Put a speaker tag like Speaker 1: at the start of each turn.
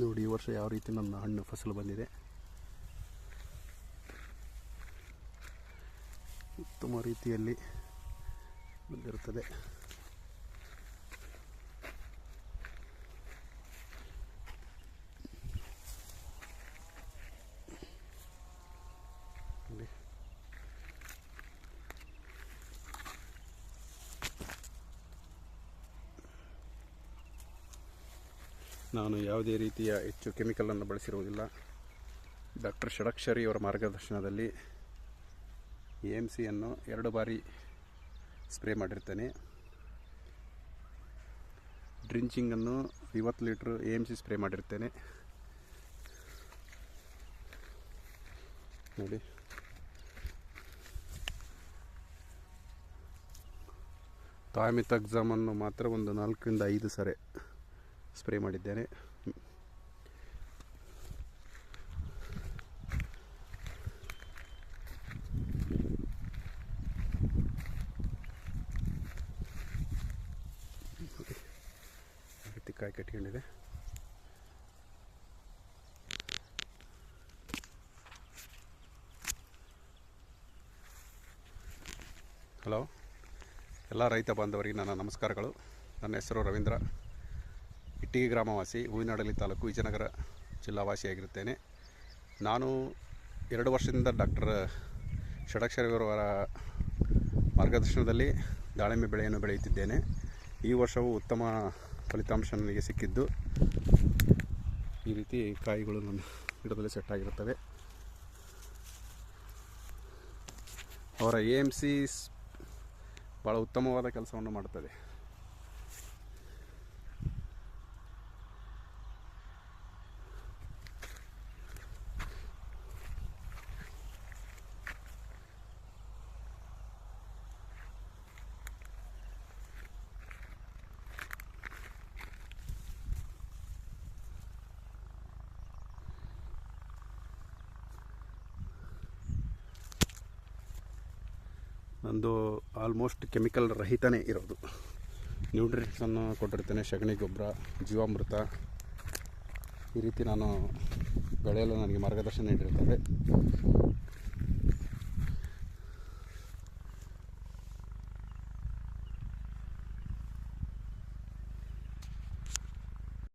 Speaker 1: ನೋಡಿ ಈ ವರ್ಷ ಯಾವ ರೀತಿ ನನ್ನ ಹಣ್ಣು ಫಸಲು ಬಂದಿದೆ. ಉತ್ತಮ ರೀತಿಯಲ್ಲಿ ಬಂದಿರುತ್ತದೆ. ನಾನು ಯಾವುದೇ ರೀತಿಯ ಹೆಚ್ಚು ಕೆಮಿಕಲನ್ನು ಬಳಸಿರುವುದಿಲ್ಲ. ಡಾಕ್ಟರ್ ಷಡಕ್ಷರಿ ಅವರ ಮಾರ್ಗದರ್ಶನದಲ್ಲಿ ಎ ಎಂ ಸಿಯನ್ನು ಎರಡು ಬಾರಿ ಸ್ಪ್ರೇ ಮಾಡಿರ್ತೇನೆ. ಡ್ರಿಂಚಿಂಗನ್ನು ಐವತ್ತು litre A M C spray ಮಾಡಿರ್ತೇನೆ. ನೋಡಿ. ಅನ್ನು ಮಾತ್ರ ಒಂದು ನಾಲ್ಕರಿಂದ ಐದು ಸರಿ. ಸ್ಪ್ರೇ ಮಾಡಿದ್ದೇನೆ. ಕಾಯಿ ಕಟ್ಕೊಂಡಿದೆ ಹಲೋ ಎಲ್ಲ ರೈತ ಬಾಂಧವರಿಗೆ ನನ್ನ ನಮಸ್ಕಾರಗಳು. ನನ್ನ ಹೆಸರು ರವೀಂದ್ರ. ಇಟ್ಟಿಗೆ ಗ್ರಾಮವಾಸಿ, ಹೂವಿನಡಲಿ ತಾಲೂಕು ವಿಜಯನಗರ ಜಿಲ್ಲಾವಾಸಿಯಾಗಿರುತ್ತೇನೆ. ನಾನು ಎರಡು ವರ್ಷದಿಂದ ಡಾಕ್ಟರ್ ಷಡಕ್ಷರವರ ಮಾರ್ಗದರ್ಶನದಲ್ಲಿ ದಾಳಿಂಬೆ ಬೆಳೆಯನ್ನು ಬೆಳೆಯುತ್ತಿದ್ದೇನೆ. ಈ ವರ್ಷವೂ ಉತ್ತಮ ಫಲಿತಾಂಶ ನನಗೆ ಸಿಕ್ಕಿದ್ದು. ಈ ರೀತಿ ಕಾಯಿಗಳು ನನ್ನ ಗಿಡದಲ್ಲಿ ಸೆಟ್ ಆಗಿರುತ್ತವೆ. ಅವರ ಎ ಎಂ ಸಿ ಭಾಳ ಉತ್ತಮವಾದ ಕೆಲಸವನ್ನು ಮಾಡುತ್ತದೆ. ನಂದು ಆಲ್ಮೋಸ್ಟ್ ಕೆಮಿಕಲ್ ರಹಿತನೇ ಇರೋದು. ನ್ಯೂಟ್ರಿಷನ್ನು ಕೊಟ್ಟಿರ್ತೇನೆ, ಸಗಣಿ, ಗೊಬ್ಬರ, ಜೀವಾಮೃತ. ಈ ರೀತಿ ನಾನು ಬೆಳೆಯಲು ನನಗೆ ಮಾರ್ಗದರ್ಶನ ನೀಡಿರುತ್ತದೆ